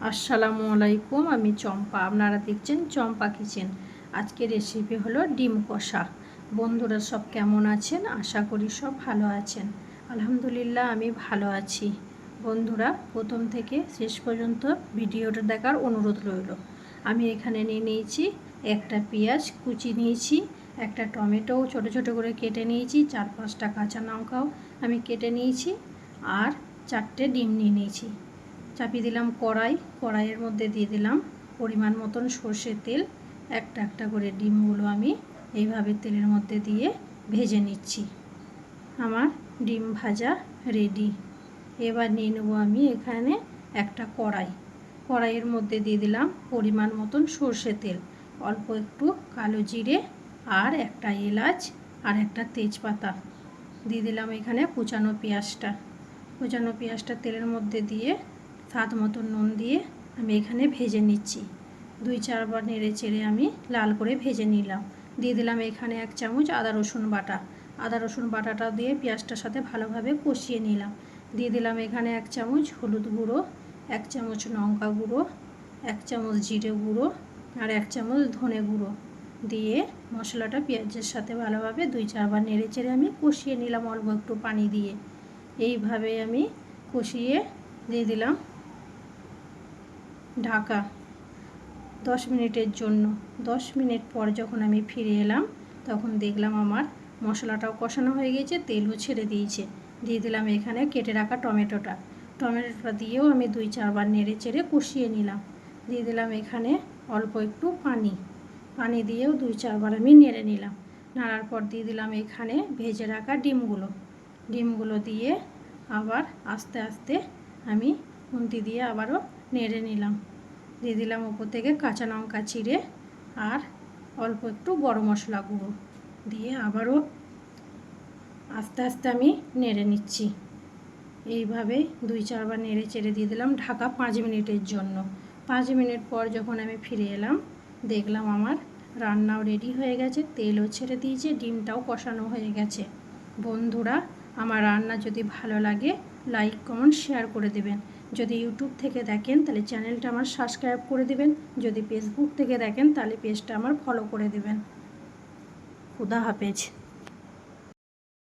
আসসালামু আলাইকুম, আমি চম্পা। আপনারা দেখছেন চম্পা কিচেন। আজকের রেসিপি হলো ডিম কষা। বন্ধুরা সব কেমন আছেন? আশা করি সব ভালো আছেন। আলহামদুলিল্লাহ, আমি ভালো আছি। বন্ধুরা, প্রথম থেকে শেষ পর্যন্ত ভিডিওটা দেখার অনুরোধ রইল। আমি এখানে নিয়ে নিয়েছি একটা পেঁয়াজ কুচি নিয়েছি, একটা টমেটো ছোট ছোট করে কেটে নিয়েছি, চার পাঁচটা কাঁচা লঙ্কাও আমি কেটে নিয়েছি, আর চারটে ডিম নিয়ে নিয়েছি। চাপিয়ে দিলাম কড়াই। কড়াইয়ের মধ্যে দিয়ে দিলাম পরিমাণ মতন সর্ষের তেল। একটা একটা করে ডিমগুলো আমি এইভাবে তেলের মধ্যে দিয়ে ভেজে নিচ্ছি। আমার ডিম ভাজা রেডি। এবার নিয়ে নেব আমি এখানে একটা কড়াই। কড়াইয়ের মধ্যে দিয়ে দিলাম পরিমাণ মতন সর্ষে তেল। অল্প একটু কালো জিরে আর একটা এলাচ আর একটা তেজপাতা। দিয়ে দিলাম এখানে কুচানো পেঁয়াজটা। কুচানো পেঁয়াজটা তেলের মধ্যে দিয়ে স্বাদ মতো নুন দিয়ে আমি এখানে ভেজে নিচ্ছি। দুই চারবার নেড়ে চেড়ে আমি লাল করে ভেজে নিলাম। দিয়ে দিলাম এখানে এক চামচ আদা রসুন বাটা। আদা রসুন বাটাটা দিয়ে পেঁয়াজটার সাথে ভালোভাবে কষিয়ে নিলাম। দিয়ে দিলাম এখানে এক চামচ হলুদ গুঁড়ো, এক চামচ লঙ্কা গুঁড়ো, এক চামচ জিরে গুঁড়ো আর এক চামচ ধনে গুঁড়ো। দিয়ে মশলাটা পেঁয়াজের সাথে ভালোভাবে দুই চারবার নেড়ে চেড়ে আমি কষিয়ে নিলাম অল্প একটু পানি দিয়ে। এইভাবে আমি কষিয়ে দিয়ে দিলাম ঢাকা। দশ মিনিটের জন্য। দশ মিনিট পর যখন আমি ফিরে এলাম, তখন দেখলাম আমার মশলাটাও কষানো হয়ে গেছে, তেলও ছেড়ে দিয়েছে। দিয়ে দিলাম এখানে কেটে রাখা টমেটোটা। টমেটোটা দিয়েও আমি দুই চারবার নেড়ে চেড়ে কষিয়ে নিলাম। দিয়ে দিলাম এখানে অল্প একটু পানি। পানি দিয়েও দুই চারবার আমি নেড়ে নিলাম। নাড়ার পর দিয়ে দিলাম এখানে ভেজে রাখা ডিমগুলো। ডিমগুলো দিয়ে আবার আস্তে আস্তে আমি খুন্তি দিয়ে আবারও নেড়ে নিলাম। দিয়ে দিলাম ওপর থেকে কাঁচা লঙ্কা চিড়ে আর অল্প একটু গরম মশলা গুঁড়ো। দিয়ে আবারও আস্তে আস্তে আমি নেড়ে নিচ্ছি। এইভাবে দুই চারবার নেড়ে চেড়ে দিয়ে দিলাম ঢাকা পাঁচ মিনিটের জন্য। পাঁচ মিনিট পর যখন আমি ফিরে এলাম, দেখলাম আমার রান্নাও রেডি হয়ে গেছে, তেলও ছেড়ে দিয়েছে, ডিমটাও কষানো হয়ে গেছে। বন্ধুরা, আমার রান্না যদি ভালো লাগে, লাইক, কমেন্ট, শেয়ার করে দেবেন। যদি ইউটিউব থেকে দেখেন, তাহলে চ্যানেলটা আমার সাবস্ক্রাইব করে দিবেন। যদি ফেসবুক থেকে দেখেন, তাহলে পেজটা আমার ফলো করে দেবেন। খুদা হাফেজ।